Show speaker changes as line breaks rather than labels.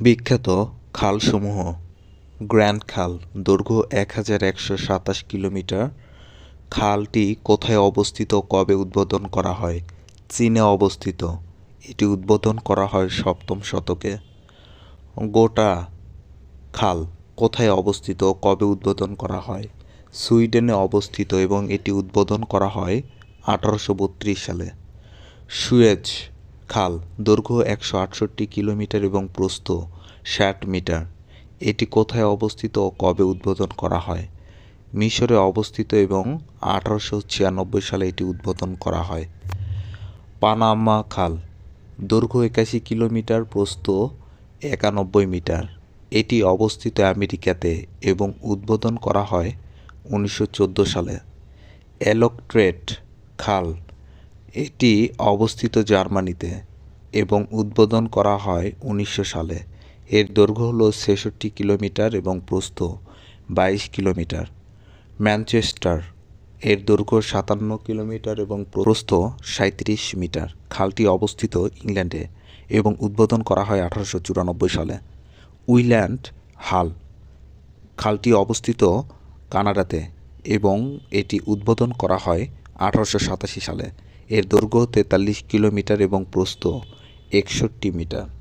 বিখ্যাত খালসমূহ। গ্র্যান্ড খাল, দৈর্ঘ্য এক হাজার একশো সাতাশ কিলোমিটার। খালটি কোথায় অবস্থিত, কবে উদ্বোধন করা হয়, চীনে অবস্থিত, এটি উদ্বোধন করা হয় সপ্তম শতকে। গোটা খাল কোথায় অবস্থিত, কবে উদ্বোধন করা হয়, সুইডেনে অবস্থিত এবং এটি উদ্বোধন করা হয় আঠারোশো বত্রিশ সালে। সুয়েজ খাল, দৈর্ঘ্য একশো আটষট্টি কিলোমিটার এবং প্রস্থ ষাট মিটার। এটি কোথায় অবস্থিত ও কবে উদ্বোধন করা হয়? মিশরে অবস্থিত এবং আঠারোশো ছিয়ানব্বই সালে এটি উদ্বোধন করা হয়। পানামা খাল, দৈর্ঘ্য একাশি কিলোমিটার, প্রস্থ একানব্বই মিটার। এটি অবস্থিত আমেরিকাতে এবং উদ্বোধন করা হয় উনিশশো চোদ্দ সালে। এলকট্রেট খাল এটি অবস্থিত জার্মানিতে এবং উদ্বোধন করা হয় উনিশশো সালে। এর দৈর্ঘ্য হল ছেষট্টি কিলোমিটার এবং প্রস্থ বাইশ কিলোমিটার। ম্যানচেস্টার, এর দৈর্ঘ্য সাতান্ন কিলোমিটার এবং প্রস্থ সাঁত্রিশ মিটার। খালটি অবস্থিত ইংল্যান্ডে এবং উদ্বোধন করা হয় আঠারোশো চুরানব্বই সালে। উইল্যান্ড হাল, খালটি অবস্থিত কানাডাতে এবং এটি উদ্বোধন করা হয় আঠারোশো সাতাশি সালে। এর দৈর্ঘ্য তেতাল্লিশ কিলোমিটার এবং প্রস্থ একষট্টি মিটার।